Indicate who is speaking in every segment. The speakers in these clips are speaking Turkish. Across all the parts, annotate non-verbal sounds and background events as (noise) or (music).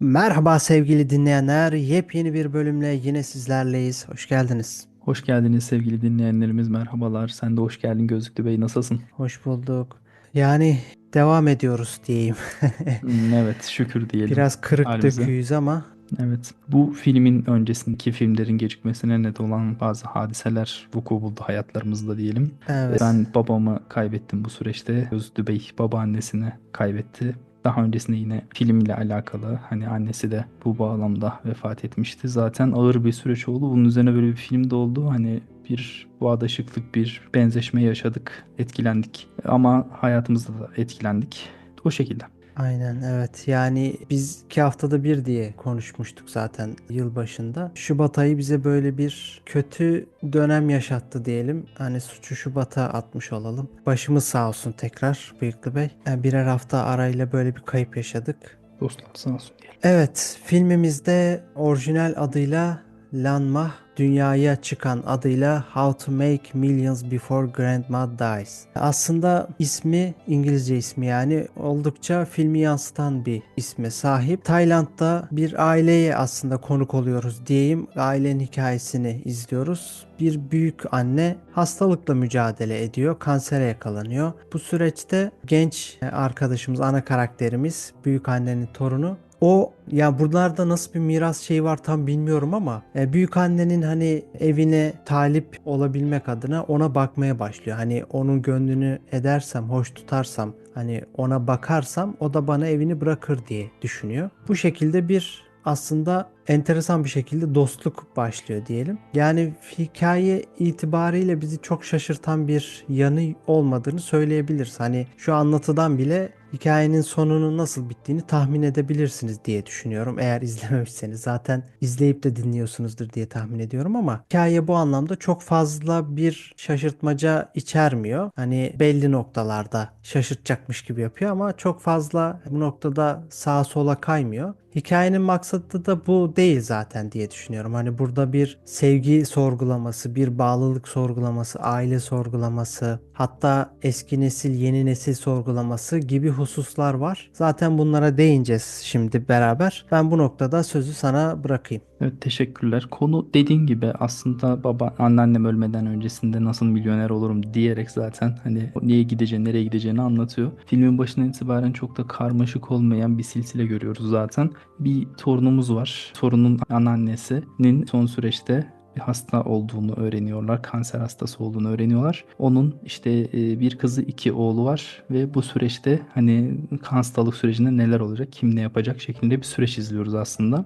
Speaker 1: Merhaba sevgili dinleyenler. Yepyeni bir bölümle yine sizlerleyiz. Hoş geldiniz.
Speaker 2: Hoş geldiniz sevgili dinleyenlerimiz. Merhabalar. Sen de hoş geldin Gözlüklü Bey. Nasılsın?
Speaker 1: Hoş bulduk. Yani devam ediyoruz diyeyim. (laughs)
Speaker 2: Hmm, Evet, şükür diyelim
Speaker 1: Biraz kırık
Speaker 2: halimize.
Speaker 1: döküyüz ama
Speaker 2: Evet, bu filmin öncesindeki filmlerin gecikmesine neden olan bazı hadiseler vuku buldu hayatlarımızda diyelim.
Speaker 1: evet.
Speaker 2: Ben babamı kaybettim bu süreçte. Gözlü Bey babaannesini kaybetti. Daha öncesinde yine film ile alakalı hani annesi de bu bağlamda vefat etmişti. Zaten ağır bir süreç oldu. Bunun üzerine böyle bir film de oldu. Hani bir bağdaşıklık, bir benzeşme yaşadık, etkilendik. Ama hayatımızda da etkilendik. O şekilde.
Speaker 1: Aynen evet. Yani biz iki haftada bir diye konuşmuştuk zaten yılbaşında. Şubat ayı bize böyle bir kötü dönem yaşattı diyelim. Hani suçu Şubat'a atmış olalım. Başımız sağ olsun tekrar Bıyıklı Bey. Yani birer hafta arayla böyle bir kayıp yaşadık.
Speaker 2: Dostlar sağ olsun diyelim.
Speaker 1: Evet, filmimizde orijinal adıyla Lanma, dünyaya çıkan adıyla How to Make Millions Before Grandma Dies. Aslında ismi, İngilizce ismi yani oldukça filmi yansıtan bir isme sahip. Tayland'da bir aileye aslında konuk oluyoruz diyeyim. Ailenin hikayesini izliyoruz. Bir büyük anne hastalıkla mücadele ediyor, kansere yakalanıyor. Bu süreçte genç arkadaşımız, ana karakterimiz, büyük annenin torunu o ya buralarda nasıl bir miras şeyi var tam bilmiyorum ama e, büyük annenin hani evine talip olabilmek adına ona bakmaya başlıyor. Hani onun gönlünü edersem, hoş tutarsam, hani ona bakarsam o da bana evini bırakır diye düşünüyor. Bu şekilde bir aslında enteresan bir şekilde dostluk başlıyor diyelim. Yani hikaye itibariyle bizi çok şaşırtan bir yanı olmadığını söyleyebiliriz. Hani şu anlatıdan bile hikayenin sonunun nasıl bittiğini tahmin edebilirsiniz diye düşünüyorum. Eğer (laughs) izlememişseniz zaten izleyip de dinliyorsunuzdur diye tahmin ediyorum ama hikaye bu anlamda çok fazla bir şaşırtmaca içermiyor. Hani belli noktalarda şaşırtacakmış gibi yapıyor ama çok fazla bu noktada sağa sola kaymıyor. Hikayenin maksadı da bu değil zaten diye düşünüyorum. Hani burada bir sevgi sorgulaması, bir bağlılık sorgulaması, aile sorgulaması, hatta eski nesil, yeni nesil sorgulaması gibi hususlar var. Zaten bunlara değineceğiz şimdi beraber. Ben bu noktada sözü sana bırakayım.
Speaker 2: Evet teşekkürler. Konu dediğin gibi aslında baba anneannem ölmeden öncesinde nasıl milyoner olurum diyerek zaten hani niye gideceğini nereye gideceğini anlatıyor. Filmin başından itibaren çok da karmaşık olmayan bir silsile görüyoruz zaten. Bir torunumuz var. Torunun anneannesinin son süreçte bir hasta olduğunu öğreniyorlar. Kanser hastası olduğunu öğreniyorlar. Onun işte e, bir kızı iki oğlu var ve bu süreçte hani hastalık sürecinde neler olacak, kim ne yapacak şeklinde bir süreç izliyoruz aslında.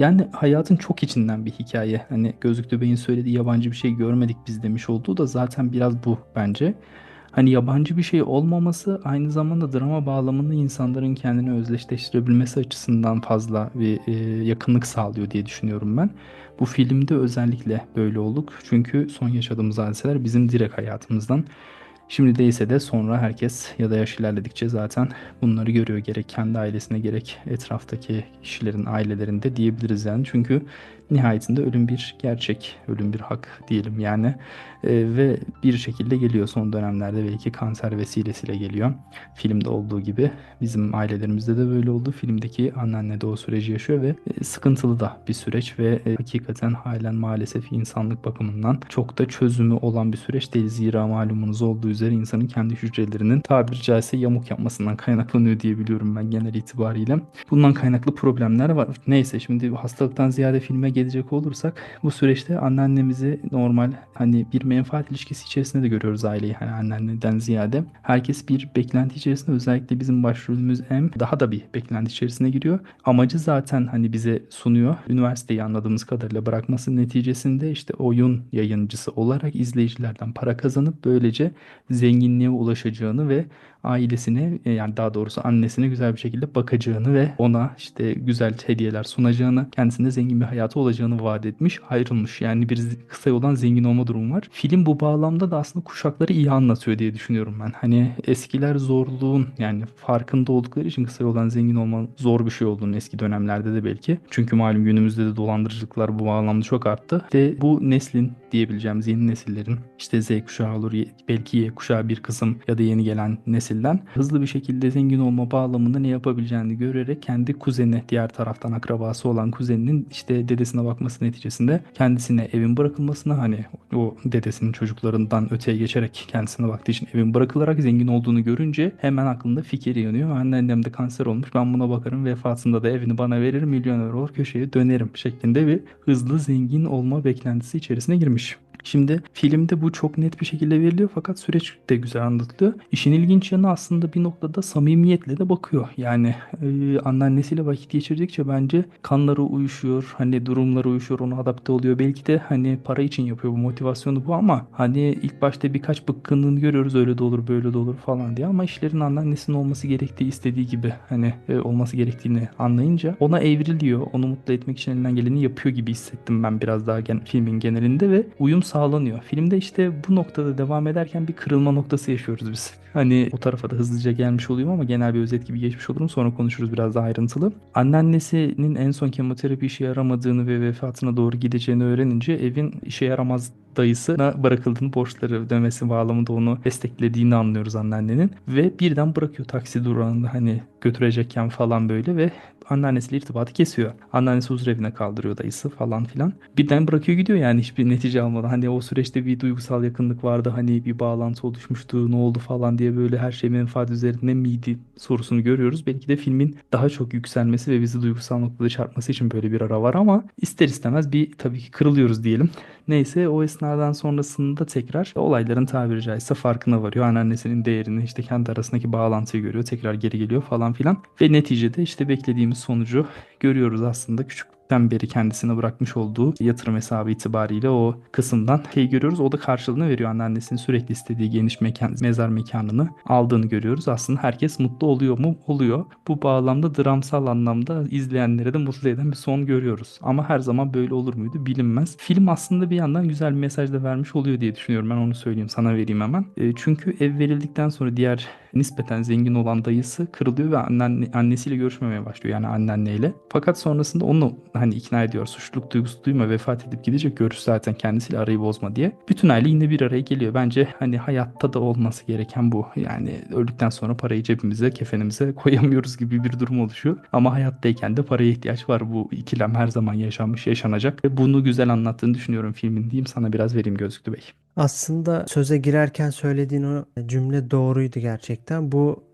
Speaker 2: Yani hayatın çok içinden bir hikaye. Hani Gözlüklü Bey'in söylediği yabancı bir şey görmedik biz demiş olduğu da zaten biraz bu bence. Hani yabancı bir şey olmaması aynı zamanda drama bağlamında insanların kendini özdeşleştirebilmesi açısından fazla bir e, yakınlık sağlıyor diye düşünüyorum ben. Bu filmde özellikle böyle olduk. Çünkü son yaşadığımız hadiseler bizim direkt hayatımızdan. Şimdi değilse de sonra herkes ya da yaş ilerledikçe zaten bunları görüyor. Gerek kendi ailesine gerek etraftaki kişilerin ailelerinde diyebiliriz yani. Çünkü nihayetinde ölüm bir gerçek, ölüm bir hak diyelim yani. Ee, ve bir şekilde geliyor son dönemlerde belki kanser vesilesiyle geliyor. Filmde olduğu gibi bizim ailelerimizde de böyle oldu. Filmdeki anneanne de o süreci yaşıyor ve e, sıkıntılı da bir süreç ve e, hakikaten halen maalesef insanlık bakımından çok da çözümü olan bir süreç değil. Zira malumunuz olduğu üzere insanın kendi hücrelerinin tabiri caizse yamuk yapmasından kaynaklanıyor diye biliyorum ben genel itibariyle. Bundan kaynaklı problemler var. Neyse şimdi hastalıktan ziyade filme gelecek olursak bu süreçte anneannemizi normal hani bir menfaat ilişkisi içerisinde de görüyoruz aileyi hani anneanneden ziyade. Herkes bir beklenti içerisinde özellikle bizim başrolümüz M daha da bir beklenti içerisine giriyor. Amacı zaten hani bize sunuyor. Üniversiteyi anladığımız kadarıyla bırakması neticesinde işte oyun yayıncısı olarak izleyicilerden para kazanıp böylece zenginliğe ulaşacağını ve ailesine e, yani daha doğrusu annesine güzel bir şekilde bakacağını ve ona işte güzel hediyeler sunacağını, kendisine zengin bir hayatı olacağını vaat etmiş, ayrılmış. Yani bir kısa yoldan zengin olma durumu var. Film bu bağlamda da aslında kuşakları iyi anlatıyor diye düşünüyorum ben. Hani eskiler zorluğun yani farkında oldukları için kısa yoldan zengin olma zor bir şey olduğunu eski dönemlerde de belki. Çünkü malum günümüzde de dolandırıcılıklar bu bağlamda çok arttı. Ve bu neslin diyebileceğimiz yeni nesillerin işte Z kuşağı olur, belki Y kuşağı bir kısım ya da yeni gelen nesil nesilden hızlı bir şekilde zengin olma bağlamında ne yapabileceğini görerek kendi kuzeni diğer taraftan akrabası olan kuzeninin işte dedesine bakması neticesinde kendisine evin bırakılmasına hani o dedesinin çocuklarından öteye geçerek kendisine baktığı için evin bırakılarak zengin olduğunu görünce hemen aklında fikir yanıyor. Anneannem de kanser olmuş ben buna bakarım vefatında da evini bana verir milyoner olur köşeye dönerim şeklinde bir hızlı zengin olma beklentisi içerisine girmiş. Şimdi filmde bu çok net bir şekilde veriliyor fakat süreç de güzel anlatılıyor. İşin ilginç yanı aslında bir noktada samimiyetle de bakıyor. Yani e, anneannesiyle vakit geçirdikçe bence kanları uyuşuyor. Hani durumları uyuşuyor ona adapte oluyor. Belki de hani para için yapıyor bu motivasyonu bu ama hani ilk başta birkaç bıkkınlığını görüyoruz öyle de olur böyle de olur falan diye ama işlerin anneannesinin olması gerektiği istediği gibi hani e, olması gerektiğini anlayınca ona evriliyor. Onu mutlu etmek için elinden geleni yapıyor gibi hissettim ben biraz daha gen- filmin genelinde ve uyum sağlanıyor. Filmde işte bu noktada devam ederken bir kırılma noktası yaşıyoruz biz. (laughs) Hani o tarafa da hızlıca gelmiş olayım ama genel bir özet gibi geçmiş olurum. Sonra konuşuruz biraz daha ayrıntılı. Anneannesinin en son kemoterapi işe yaramadığını ve vefatına doğru gideceğini öğrenince evin işe yaramaz dayısına bırakıldığını borçları ödemesi bağlamında onu desteklediğini anlıyoruz anneannenin. Ve birden bırakıyor taksi durağında hani götürecekken falan böyle ve anneannesiyle irtibatı kesiyor. Anneannesi huzur evine kaldırıyor dayısı falan filan. Birden bırakıyor gidiyor yani hiçbir netice almadan. Hani o süreçte bir duygusal yakınlık vardı. Hani bir bağlantı oluşmuştu. Ne oldu falan diye böyle her şey menfaat üzerine miydi sorusunu görüyoruz. Belki de filmin daha çok yükselmesi ve bizi duygusal noktada çarpması için böyle bir ara var ama ister istemez bir tabii ki kırılıyoruz diyelim. Neyse o esnadan sonrasında tekrar olayların tabiri caizse farkına varıyor. Anneannesinin değerini işte kendi arasındaki bağlantıyı görüyor. Tekrar geri geliyor falan filan. Ve neticede işte beklediğimiz sonucu görüyoruz aslında. Küçüklükten beri kendisine bırakmış olduğu yatırım hesabı itibariyle o kısımdan şey görüyoruz. O da karşılığını veriyor. Anneannesinin sürekli istediği geniş mekan, mezar mekanını aldığını görüyoruz. Aslında herkes mutlu oluyor mu? Oluyor. Bu bağlamda dramsal anlamda izleyenlere de mutlu eden bir son görüyoruz. Ama her zaman böyle olur muydu bilinmez. Film aslında bir yandan güzel bir mesaj da vermiş oluyor diye düşünüyorum. Ben onu söyleyeyim sana vereyim hemen. E, çünkü ev verildikten sonra diğer nispeten zengin olan dayısı kırılıyor ve annen, annesiyle görüşmemeye başlıyor yani anneanneyle. Fakat sonrasında onu hani ikna ediyor. Suçluluk duygusu duyma vefat edip gidecek görüş zaten kendisiyle arayı bozma diye. Bütün aile yine bir araya geliyor. Bence hani hayatta da olması gereken bu. Yani öldükten sonra parayı cebimize, kefenimize (laughs) koyamıyoruz gibi bir durum oluşuyor. Ama hayattayken de paraya ihtiyaç var. Bu ikilem her zaman yaşanmış, yaşanacak. Ve bunu güzel anlattığını düşünüyorum filmin diyeyim. Sana biraz vereyim Gözlüklü Bey.
Speaker 1: Aslında söze girerken söylediğin o cümle doğruydu gerçekten. Bu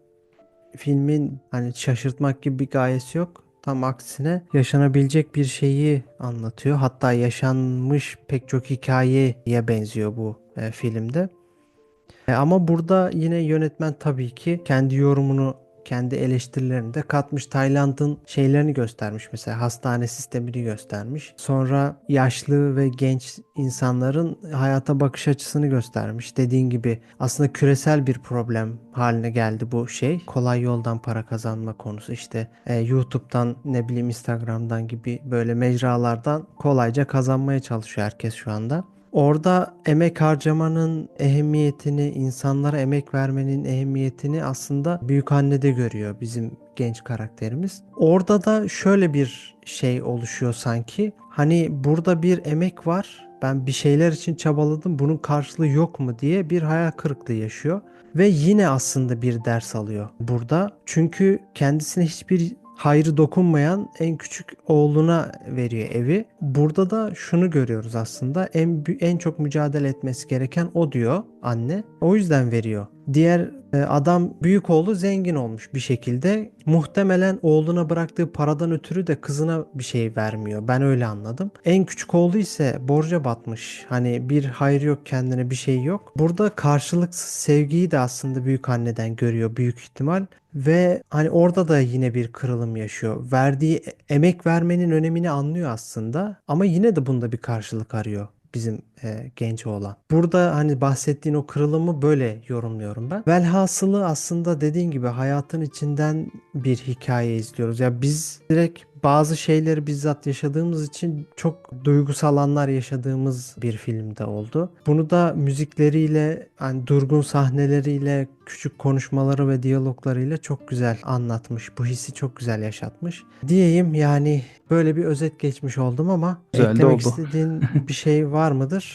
Speaker 1: filmin hani şaşırtmak gibi bir gayesi yok. Tam aksine yaşanabilecek bir şeyi anlatıyor. Hatta yaşanmış pek çok hikayeye benziyor bu e, filmde. E, ama burada yine yönetmen tabii ki kendi yorumunu kendi eleştirilerini de katmış. Tayland'ın şeylerini göstermiş mesela hastane sistemini göstermiş. Sonra yaşlı ve genç insanların hayata bakış açısını göstermiş. Dediğin gibi aslında küresel bir problem haline geldi bu şey. Kolay yoldan para kazanma konusu işte e, YouTube'dan ne bileyim Instagram'dan gibi böyle mecralardan kolayca kazanmaya çalışıyor herkes şu anda. Orada emek harcamanın ehemmiyetini, insanlara emek vermenin ehemmiyetini aslında büyük annede görüyor bizim genç karakterimiz. Orada da şöyle bir şey oluşuyor sanki. Hani burada bir emek var. Ben bir şeyler için çabaladım. Bunun karşılığı yok mu diye bir hayal kırıklığı yaşıyor ve yine aslında bir ders alıyor burada. Çünkü kendisine hiçbir hayrı dokunmayan en küçük oğluna veriyor evi. Burada da şunu görüyoruz aslında. En en çok mücadele etmesi gereken o diyor anne. O yüzden veriyor. Diğer adam büyük oğlu zengin olmuş bir şekilde. Muhtemelen oğluna bıraktığı paradan ötürü de kızına bir şey vermiyor. Ben öyle anladım. En küçük oğlu ise borca batmış. Hani bir hayır yok kendine bir şey yok. Burada karşılıksız sevgiyi de aslında büyük anneden görüyor büyük ihtimal. Ve hani orada da yine bir kırılım yaşıyor. Verdiği emek vermenin önemini anlıyor aslında. Ama yine de bunda bir karşılık arıyor bizim e, genç oğlan. Burada hani bahsettiğin o kırılımı böyle yorumluyorum ben. Velhasılı aslında dediğin gibi hayatın içinden bir hikaye izliyoruz. Ya biz direkt bazı şeyleri bizzat yaşadığımız için çok duygusal anlar yaşadığımız bir filmde oldu. Bunu da müzikleriyle, hani durgun sahneleriyle, küçük konuşmaları ve diyaloglarıyla çok güzel anlatmış. Bu hissi çok güzel yaşatmış. Diyeyim yani böyle bir özet geçmiş oldum ama
Speaker 2: Güzel
Speaker 1: eklemek
Speaker 2: oldu.
Speaker 1: istediğin bir şey var mıdır?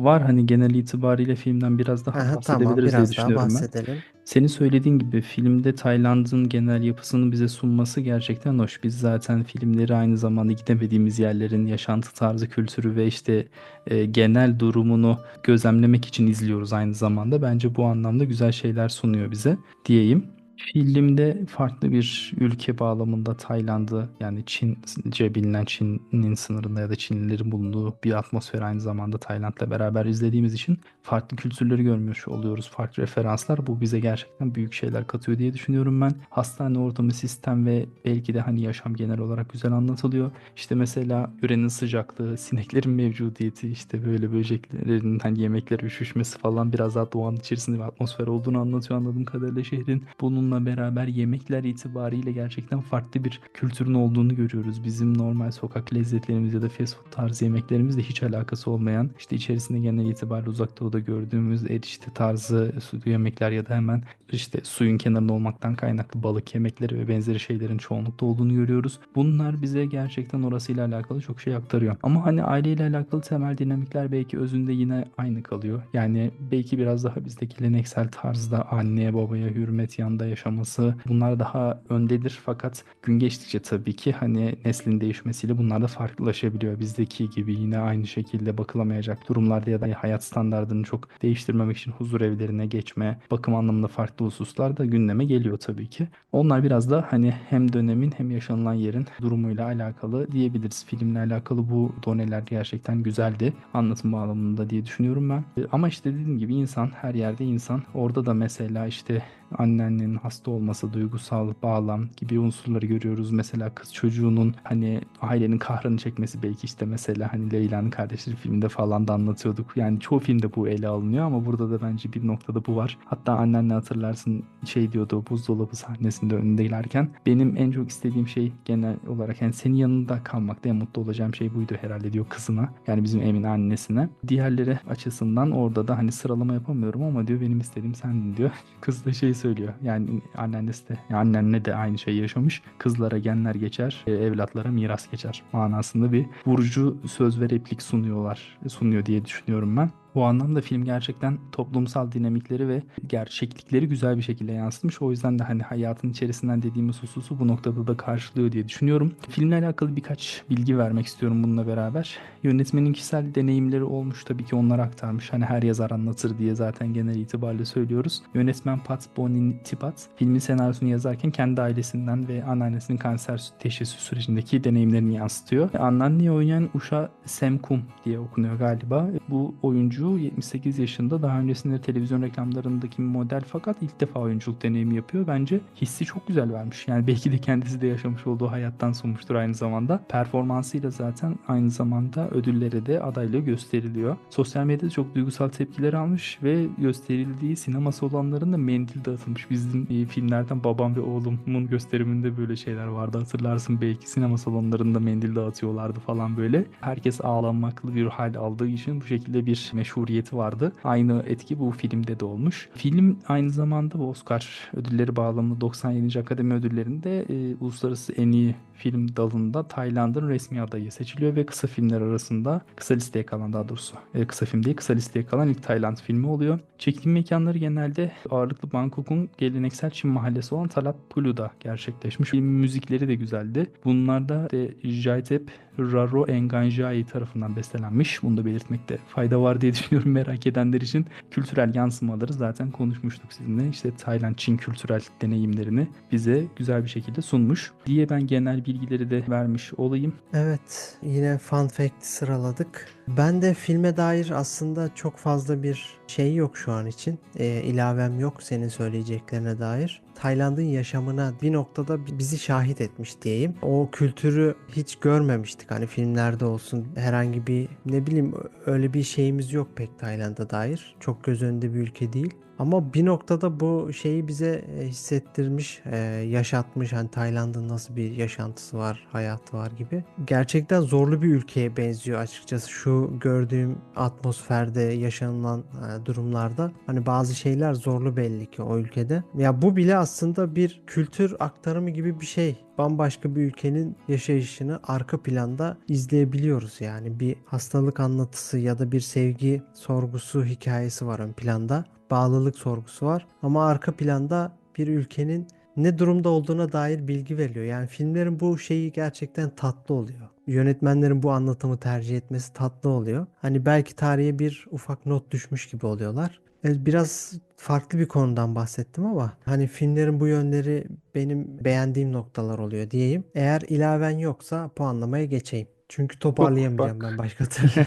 Speaker 2: Var hani genel itibariyle filmden biraz daha
Speaker 1: Aha, tamam
Speaker 2: bahsedebiliriz diye
Speaker 1: biraz daha
Speaker 2: düşünüyorum ben.
Speaker 1: bahsedelim.
Speaker 2: Senin söylediğin gibi filmde Tayland'ın genel yapısını bize sunması gerçekten hoş. Biz zaten filmleri aynı zamanda gidemediğimiz yerlerin yaşantı tarzı, kültürü ve işte e, genel durumunu gözlemlemek için izliyoruz aynı zamanda. Bence bu anlamda güzel şeyler sunuyor bize diyeyim. Filmde farklı bir ülke bağlamında Tayland'ı yani Çince bilinen Çin'in sınırında ya da Çinlilerin bulunduğu bir atmosfer aynı zamanda Tayland'la beraber izlediğimiz için farklı kültürleri görmüş oluyoruz. Farklı referanslar bu bize gerçekten büyük şeyler katıyor diye düşünüyorum ben. Hastane ortamı, sistem ve belki de hani yaşam genel olarak güzel anlatılıyor. İşte mesela ürenin sıcaklığı, sineklerin mevcudiyeti, işte böyle böceklerin hani yemekleri üşüşmesi falan biraz daha doğanın içerisinde bir atmosfer olduğunu anlatıyor anladığım kadarıyla şehrin. Bununla beraber yemekler itibariyle gerçekten farklı bir kültürün olduğunu görüyoruz. Bizim normal sokak lezzetlerimiz ya da fast food tarzı yemeklerimizle hiç alakası olmayan işte içerisinde genel itibariyle uzak doğuda gördüğümüz erişte tarzı su yemekler ya da hemen işte suyun kenarında olmaktan kaynaklı balık yemekleri ve benzeri şeylerin çoğunlukta olduğunu görüyoruz. Bunlar bize gerçekten orasıyla alakalı çok şey aktarıyor. Ama hani aileyle alakalı temel dinamikler belki özünde yine aynı kalıyor. Yani belki biraz daha bizde geleneksel tarzda anneye babaya hürmet yanında yaşaması bunlar daha öndedir fakat gün geçtikçe tabii ki hani neslin değişmesiyle bunlar da farklılaşabiliyor. Bizdeki gibi yine aynı şekilde bakılamayacak durumlarda ya da hayat standartını çok değiştirmemek için huzur evlerine geçme, bakım anlamında farklı hususlar da gündeme geliyor tabii ki. Onlar biraz da hani hem dönemin hem yaşanılan yerin durumuyla alakalı diyebiliriz. Filmle alakalı bu doneler gerçekten güzeldi anlatım bağlamında diye düşünüyorum ben. Ama işte dediğim gibi insan her yerde insan. Orada da mesela işte anneannenin hasta olması, duygusal bağlam gibi unsurları görüyoruz. Mesela kız çocuğunun hani ailenin kahrını çekmesi belki işte mesela hani Leyla'nın kardeşleri filminde falan da anlatıyorduk. Yani çoğu filmde bu ele alınıyor ama burada da bence bir noktada bu var. Hatta annenle hatırlarsın şey diyordu buzdolabı sahnesinde önündelerken benim en çok istediğim şey genel olarak yani senin yanında kalmakta en mutlu olacağım şey buydu herhalde diyor kızına. Yani bizim Emin annesine. Diğerleri açısından orada da hani sıralama yapamıyorum ama diyor benim istediğim sendin diyor. (laughs) Kız da şey söylüyor. Yani annesi de yani annenle de aynı şeyi yaşamış. Kızlara genler geçer, e, evlatlara miras geçer manasında bir vurucu söz ve replik sunuyorlar. Sunuyor diye düşünüyorum ben. Bu anlamda film gerçekten toplumsal dinamikleri ve gerçeklikleri güzel bir şekilde yansıtmış. O yüzden de hani hayatın içerisinden dediğimiz hususu bu noktada da karşılıyor diye düşünüyorum. Filmle alakalı birkaç bilgi vermek istiyorum bununla beraber. Yönetmenin kişisel deneyimleri olmuş tabii ki onları aktarmış. Hani her yazar anlatır diye zaten genel itibariyle söylüyoruz. Yönetmen Pat Bonitipat filmin senaryosunu yazarken kendi ailesinden ve anneannesinin kanser teşhisi sürecindeki deneyimlerini yansıtıyor. Anneanneyi oynayan Usha Semkum diye okunuyor galiba. Bu oyuncu oyuncu 78 yaşında daha öncesinde televizyon reklamlarındaki model fakat ilk defa oyunculuk deneyimi yapıyor. Bence hissi çok güzel vermiş. Yani belki de kendisi de yaşamış olduğu hayattan sunmuştur aynı zamanda. Performansıyla zaten aynı zamanda ödüllere de adaylığı gösteriliyor. Sosyal medyada çok duygusal tepkiler almış ve gösterildiği sinema salonlarında mendil dağıtılmış. Bizim e, filmlerden babam ve oğlumun gösteriminde böyle şeyler vardı hatırlarsın belki sinema salonlarında mendil dağıtıyorlardı falan böyle. Herkes ağlanmaklı bir hal aldığı için bu şekilde bir meşhuriyeti vardı. Aynı etki bu filmde de olmuş. Film aynı zamanda bu Oscar ödülleri bağlamında 97. Akademi Ödülleri'nde e, uluslararası en iyi film dalında Tayland'ın resmi adayı seçiliyor ve kısa filmler arasında kısa listeye kalan daha doğrusu e, kısa film değil kısa listeye kalan ilk Tayland filmi oluyor. Çekim mekanları genelde ağırlıklı Bangkok'un geleneksel Çin mahallesi olan Talat Pulu'da gerçekleşmiş. Film müzikleri de güzeldi. Bunlarda de Jaitep Raro Enganjai tarafından bestelenmiş. Bunu da belirtmekte fayda var diye merak edenler için. Kültürel yansımaları zaten konuşmuştuk sizinle. İşte Tayland Çin kültürel deneyimlerini bize güzel bir şekilde sunmuş diye ben genel bilgileri de vermiş olayım.
Speaker 1: Evet, yine fun fact sıraladık. Ben de filme dair aslında çok fazla bir şey yok şu an için. Ee, ilavem yok senin söyleyeceklerine dair. Tayland'ın yaşamına bir noktada bizi şahit etmiş diyeyim. O kültürü hiç görmemiştik. Hani filmlerde olsun herhangi bir ne bileyim öyle bir şeyimiz yok pek Tayland'a dair. Çok göz önünde bir ülke değil. Ama bir noktada bu şeyi bize e, hissettirmiş, e, yaşatmış. Hani Tayland'ın nasıl bir yaşantısı var, hayatı var gibi. Gerçekten zorlu bir ülkeye benziyor açıkçası. Şu gördüğüm atmosferde yaşanılan e, durumlarda hani bazı şeyler zorlu belli ki o ülkede. Ya bu bile aslında bir kültür aktarımı gibi bir şey bambaşka bir ülkenin yaşayışını arka planda izleyebiliyoruz. Yani bir hastalık anlatısı ya da bir sevgi sorgusu hikayesi var ön planda. Bağlılık sorgusu var ama arka planda bir ülkenin ne durumda olduğuna dair bilgi veriliyor. Yani filmlerin bu şeyi gerçekten tatlı oluyor. Yönetmenlerin bu anlatımı tercih etmesi tatlı oluyor. Hani belki tarihe bir ufak not düşmüş gibi oluyorlar. E, Biraz farklı bir konudan bahsettim ama hani filmlerin bu yönleri benim beğendiğim noktalar oluyor diyeyim. Eğer ilaven yoksa puanlamaya geçeyim. Çünkü toparlayamayacağım ben başka türlü.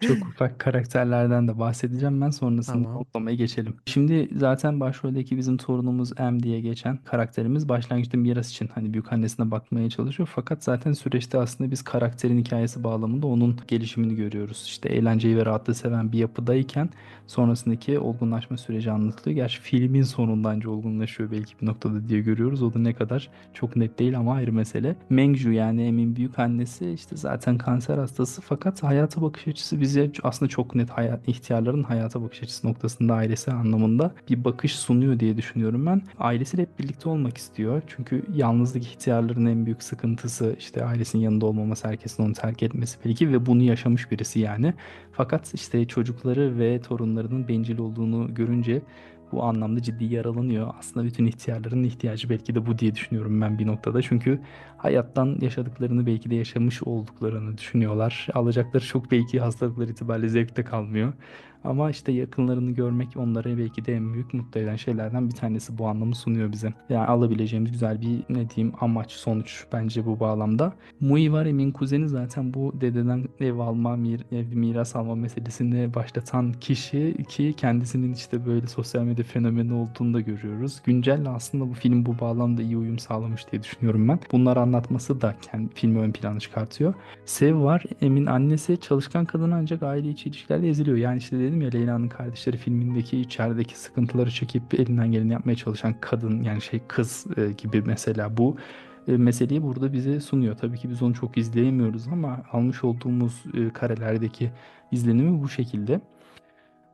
Speaker 1: (laughs)
Speaker 2: Çok (laughs) ufak karakterlerden de bahsedeceğim ben sonrasında
Speaker 1: Tamam.
Speaker 2: kodlamaya geçelim. Şimdi zaten başroldeki bizim torunumuz M diye geçen karakterimiz başlangıçta miras için hani büyük annesine bakmaya çalışıyor. Fakat zaten süreçte aslında biz karakterin hikayesi bağlamında onun gelişimini görüyoruz. İşte eğlenceyi ve rahatlığı seven bir yapıdayken sonrasındaki olgunlaşma süreci anlatılıyor. Gerçi filmin sonunda anca olgunlaşıyor belki bir noktada diye görüyoruz. O da ne kadar çok net değil ama ayrı mesele. Mengju yani Emin büyük annesi işte zaten kanser hastası fakat hayata bakış açısı bize aslında çok net hayat, ihtiyarların hayata bakış açısı noktasında ailesi anlamında bir bakış sunuyor diye düşünüyorum ben. Ailesiyle hep birlikte olmak istiyor. Çünkü yalnızlık ihtiyarların en büyük sıkıntısı işte ailesinin yanında olmaması, herkesin onu terk etmesi belki ve bunu yaşamış birisi yani. Fakat işte çocukları ve torunlarının bencil olduğunu görünce bu anlamda ciddi yaralanıyor. Aslında bütün ihtiyarların ihtiyacı belki de bu diye düşünüyorum ben bir noktada. Çünkü hayattan yaşadıklarını belki de yaşamış olduklarını düşünüyorlar. Alacakları çok belki hastalıklar itibariyle zevkte kalmıyor. Ama işte yakınlarını görmek onlara belki de en büyük mutlu eden şeylerden bir tanesi bu anlamı sunuyor bize. Yani alabileceğimiz güzel bir ne diyeyim amaç sonuç bence bu bağlamda. Mui var Emin kuzeni zaten bu dededen ev alma, mir, ev miras alma meselesini başlatan kişi ki kendisinin işte böyle sosyal medya fenomeni olduğunu da görüyoruz. Güncelle aslında bu film bu bağlamda iyi uyum sağlamış diye düşünüyorum ben. Bunları anlatması da kendi filmi ön plana çıkartıyor. Sev var. Emin annesi çalışkan kadın ancak aile içi ilişkilerle eziliyor. Yani işte dedim ya Leyla'nın kardeşleri filmindeki içerideki sıkıntıları çekip elinden geleni yapmaya çalışan kadın yani şey kız e, gibi mesela bu e, meseleyi burada bize sunuyor. Tabii ki biz onu çok izleyemiyoruz ama almış olduğumuz e, karelerdeki izlenimi bu şekilde.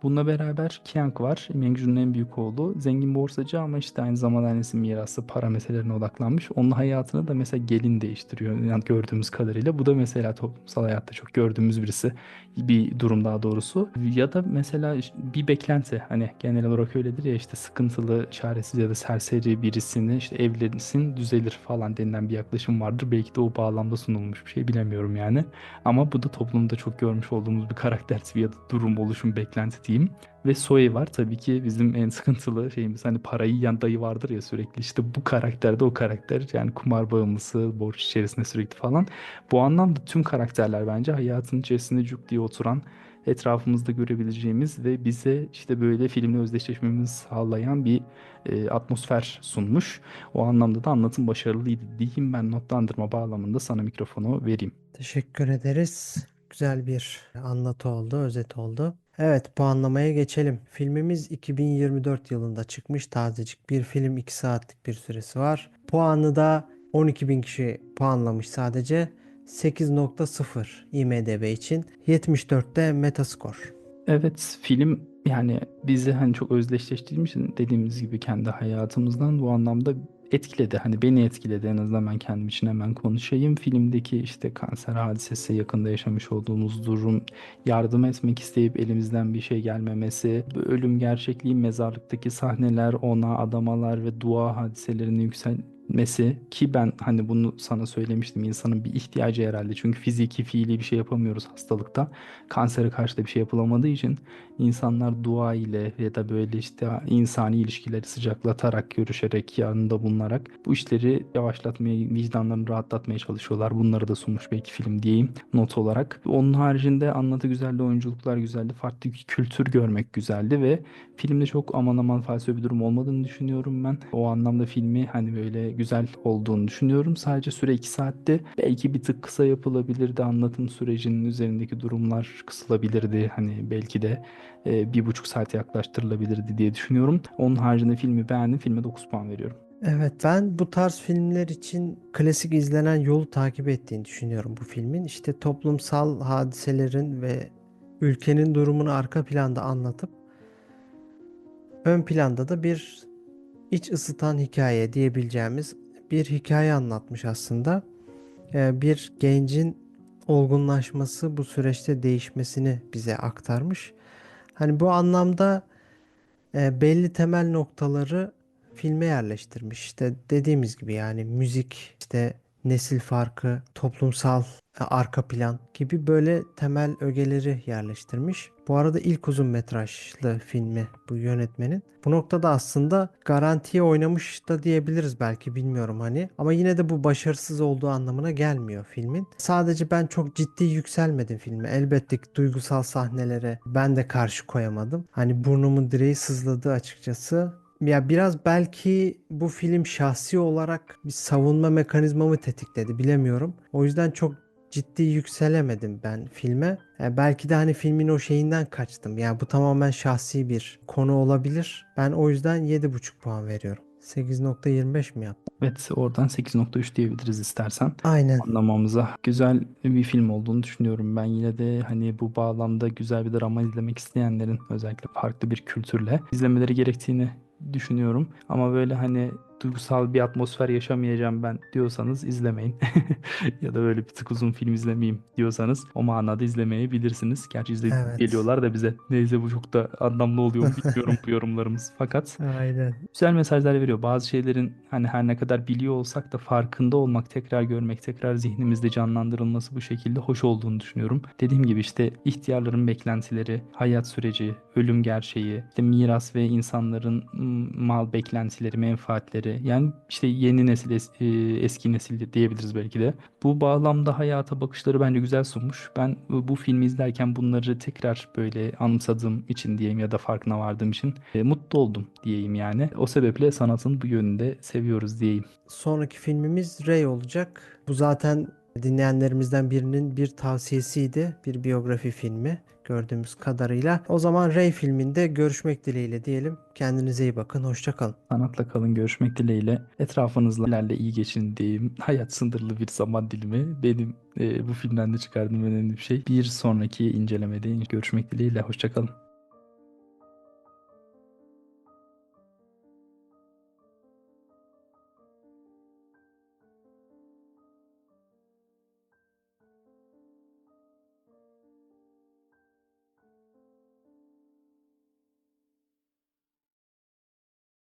Speaker 2: Bununla beraber Kiang var. Mengju'nun en büyük oğlu. Zengin borsacı ama işte aynı zamanda annesi mirası, para meselelerine odaklanmış. Onun hayatını da mesela gelin değiştiriyor yani gördüğümüz kadarıyla. Bu da mesela toplumsal hayatta çok gördüğümüz birisi bir durum daha doğrusu. Ya da mesela bir beklenti hani genel olarak öyledir ya işte sıkıntılı, çaresiz ya da serseri birisini işte evlensin düzelir falan denilen bir yaklaşım vardır. Belki de o bağlamda sunulmuş bir şey bilemiyorum yani. Ama bu da toplumda çok görmüş olduğumuz bir karakter ya da durum oluşum beklenti diyeyim. Ve Zoe var tabii ki bizim en sıkıntılı şeyimiz hani parayı yiyen dayı vardır ya sürekli işte bu karakterde o karakter yani kumar bağımlısı borç içerisinde sürekli falan. Bu anlamda tüm karakterler bence hayatın içerisinde cuk diye oturan etrafımızda görebileceğimiz ve bize işte böyle filmle özdeşleşmemizi sağlayan bir e, atmosfer sunmuş. O anlamda da anlatım başarılıydı diyeyim ben notlandırma bağlamında sana mikrofonu vereyim.
Speaker 1: Teşekkür ederiz. Güzel bir anlatı oldu, özet oldu. Evet, puanlamaya geçelim. Filmimiz 2024 yılında çıkmış tazecik bir film 2 saatlik bir süresi var. Puanı da 12 bin kişi puanlamış sadece. 8.0 IMDb için. 74'te Metascore.
Speaker 2: Evet film yani bizi hani çok özdeşleştirmiş dediğimiz gibi kendi hayatımızdan bu anlamda etkiledi. Hani beni etkiledi en azından ben kendim için hemen konuşayım. Filmdeki işte kanser hadisesi yakında yaşamış olduğumuz durum, yardım etmek isteyip elimizden bir şey gelmemesi, ölüm gerçekliği, mezarlıktaki sahneler, ona adamalar ve dua hadiselerini yükselmesi ki ben hani bunu sana söylemiştim insanın bir ihtiyacı herhalde çünkü fiziki fiili bir şey yapamıyoruz hastalıkta kansere karşı da bir şey yapılamadığı için insanlar dua ile ya da böyle işte insani ilişkileri sıcaklatarak görüşerek yanında bulunarak bu işleri yavaşlatmaya vicdanlarını rahatlatmaya çalışıyorlar bunları da sunmuş belki film diyeyim not olarak onun haricinde anlatı güzeldi oyunculuklar güzeldi farklı kültür görmek güzeldi ve filmde çok aman aman felsefi bir durum olmadığını düşünüyorum ben o anlamda filmi hani böyle güzel olduğunu düşünüyorum. Sadece süre 2 saatte belki bir tık kısa yapılabilirdi. Anlatım sürecinin üzerindeki durumlar kısılabilirdi. Hani belki de e, bir buçuk saate yaklaştırılabilirdi diye düşünüyorum. Onun haricinde filmi beğendim. Filme 9 puan veriyorum.
Speaker 1: Evet ben bu tarz filmler için klasik izlenen yolu takip ettiğini düşünüyorum bu filmin. İşte toplumsal hadiselerin ve ülkenin durumunu arka planda anlatıp ön planda da bir iç ısıtan hikaye diyebileceğimiz bir hikaye anlatmış aslında. Ee, bir gencin olgunlaşması bu süreçte değişmesini bize aktarmış. Hani bu anlamda e, belli temel noktaları filme yerleştirmiş. İşte dediğimiz gibi yani müzik, işte nesil farkı, toplumsal e, arka plan gibi böyle temel ögeleri yerleştirmiş. Bu arada ilk uzun metrajlı filmi bu yönetmenin. Bu noktada aslında garantiye oynamış da diyebiliriz belki bilmiyorum hani. Ama yine de bu başarısız olduğu anlamına gelmiyor filmin. Sadece ben çok ciddi yükselmedim filme. Elbette duygusal sahnelere ben de karşı koyamadım. Hani burnumun direği sızladı açıkçası. Ya biraz belki bu film şahsi olarak bir savunma mekanizmamı tetikledi bilemiyorum. O yüzden çok ciddi yükselemedim ben filme. Ya belki de hani filmin o şeyinden kaçtım. Yani bu tamamen şahsi bir konu olabilir. Ben o yüzden 7,5 puan veriyorum. 8.25 mi yaptım?
Speaker 2: Evet oradan 8.3 diyebiliriz istersen.
Speaker 1: Aynen.
Speaker 2: anlamamıza güzel bir film olduğunu düşünüyorum. Ben yine de hani bu bağlamda güzel bir drama izlemek isteyenlerin özellikle farklı bir kültürle izlemeleri gerektiğini düşünüyorum. Ama böyle hani duygusal bir atmosfer yaşamayacağım ben diyorsanız izlemeyin. (laughs) ya da böyle bir tık uzun film izlemeyeyim diyorsanız o manada izlemeyebilirsiniz. Gerçi izleyip
Speaker 1: Evet.
Speaker 2: geliyorlar da bize. Neyse bu çok da anlamlı oluyor (laughs) bilmiyorum bu yorumlarımız. Fakat
Speaker 1: Aynen.
Speaker 2: güzel mesajlar veriyor. Bazı şeylerin hani her ne kadar biliyor olsak da farkında olmak, tekrar görmek, tekrar zihnimizde canlandırılması bu şekilde hoş olduğunu düşünüyorum. Dediğim gibi işte ihtiyarların beklentileri, hayat süreci, ölüm gerçeği, işte miras ve insanların mal beklentileri, menfaatleri. Yani işte yeni nesil, es- e, eski nesil diyebiliriz belki de. Bu bağlamda hayata bakışları bence güzel sunmuş. Ben bu filmi izlerken bunları tekrar böyle anımsadığım için diyeyim ya da farkına vardığım için e, mutlu oldum diyeyim yani. O sebeple sanatın bu yönünde seviyoruz diyeyim.
Speaker 1: Sonraki filmimiz Ray olacak. Bu zaten dinleyenlerimizden birinin bir tavsiyesiydi. Bir biyografi filmi gördüğümüz kadarıyla. O zaman Ray filminde görüşmek dileğiyle diyelim. Kendinize iyi bakın. Hoşça kalın.
Speaker 2: Sanatla kalın görüşmek dileğiyle. Etrafınızla iyi geçin diyeyim. (laughs) Hayat sınırlı bir zaman dilimi. Benim e, bu filmden de çıkardığım önemli bir şey. Bir sonraki incelemede görüşmek dileğiyle. Hoşça kalın.